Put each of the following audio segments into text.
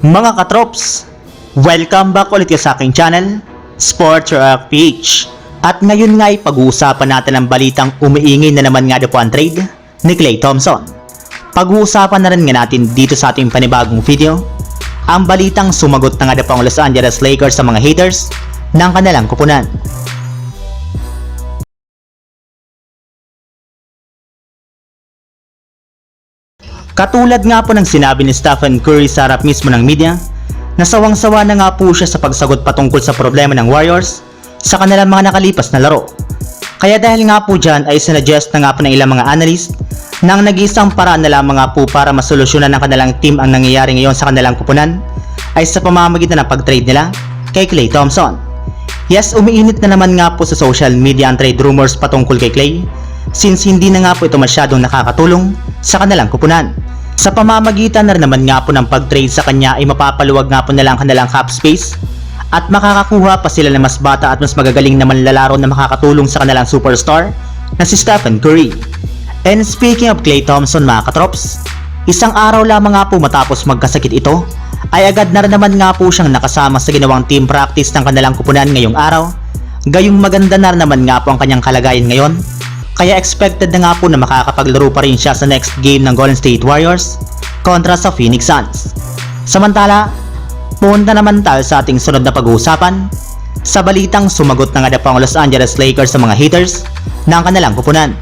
Mga katrops, welcome back ulit sa aking channel, Sports Rock PH. At ngayon nga ay pag-uusapan natin ang balitang umiingay na naman nga po ang trade ni Klay Thompson. Pag-uusapan na rin nga natin dito sa ating panibagong video, ang balitang sumagot na nga po ang Los Angeles Lakers sa mga haters ng kanilang kupunan. Katulad nga po ng sinabi ni Stephen Curry sa harap mismo ng media, nasawang-sawa na nga po siya sa pagsagot patungkol sa problema ng Warriors sa kanilang mga nakalipas na laro. Kaya dahil nga po dyan ay sinuggest na nga po ng ilang mga analyst na ang nag-iisang paraan na lamang nga po para masolusyonan ng kanilang team ang nangyayari ngayon sa kanilang kupunan ay sa pamamagitan ng pag-trade nila kay Klay Thompson. Yes, umiinit na naman nga po sa social media ang trade rumors patungkol kay Klay since hindi na nga po ito masyadong nakakatulong sa kanilang kupunan. Sa pamamagitan na naman nga po ng pag-trade sa kanya ay mapapaluwag nga po nila ang kanilang cap space at makakakuha pa sila ng mas bata at mas magagaling na manlalaro na makakatulong sa kanilang superstar na si Stephen Curry. And speaking of Klay Thompson mga katrops, isang araw lamang nga po matapos magkasakit ito ay agad na rin naman nga po siyang nakasama sa ginawang team practice ng kanilang kupunan ngayong araw. Gayong maganda na naman nga po ang kanyang kalagayan ngayon kaya expected na nga po na makakapaglaro pa rin siya sa next game ng Golden State Warriors kontra sa Phoenix Suns. Samantala, punta naman tayo sa ating sunod na pag-uusapan sa balitang sumagot na nga na po ang Los Angeles Lakers sa mga haters ng kanilang kupunan.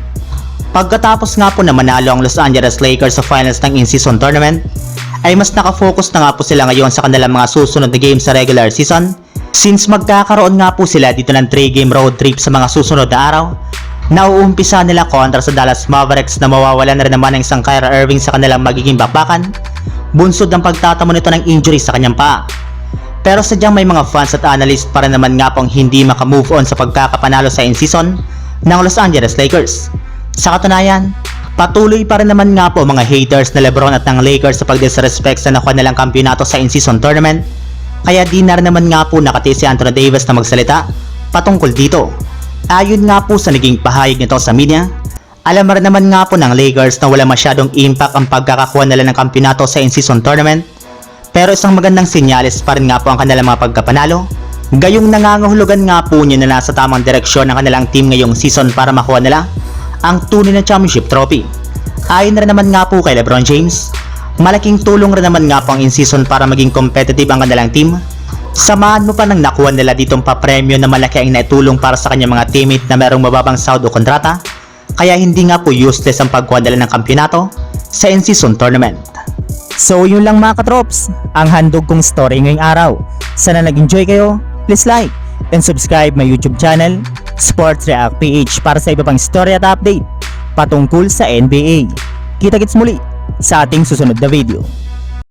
Pagkatapos nga po na manalo ang Los Angeles Lakers sa finals ng in-season tournament, ay mas nakafocus na nga po sila ngayon sa kanilang mga susunod na games sa regular season since magkakaroon nga po sila dito ng 3 game road trip sa mga susunod na araw nauumpisa nila kontra sa Dallas Mavericks na mawawala na rin naman ng isang Kyra Irving sa kanilang magiging bakbakan bunsod ng pagtatamo nito ng injury sa kanyang paa. Pero sadyang may mga fans at analyst para naman nga pong hindi makamove on sa pagkakapanalo sa in-season ng Los Angeles Lakers. Sa katunayan, patuloy pa rin naman nga po mga haters na Lebron at ng Lakers sa pagdisrespect sa nakuha nilang kampyonato sa in-season tournament kaya di na rin naman nga po nakati si Anthony Davis na magsalita patungkol dito. Ayon nga po sa naging pahayag nito sa media, alam rin naman nga po ng Lakers na wala masyadong impact ang pagkakakuha nila ng kampyonato sa in-season tournament pero isang magandang senyales pa rin nga po ang kanilang mga pagkapanalo. Gayong nangangahulugan nga po niya na nasa tamang direksyon ng kanilang team ngayong season para makuha nila ang tunay na championship trophy. Ayon na rin naman nga po kay Lebron James, malaking tulong rin naman nga po ang in-season para maging competitive ang kanilang team. Samahan mo pa ng nakuha nila ditong papremyo na malaki ang naitulong para sa kanyang mga teammate na merong mababang sahod o kontrata, kaya hindi nga po useless ang pagkuha nila ng kampyonato sa in-season tournament. So yun lang mga katrops, ang handog kong story ngayong araw. Sana nag-enjoy kayo, please like and subscribe my YouTube channel, Sports React PH para sa iba pang story at update patungkol sa NBA. Kita-kits muli sa ating susunod na video.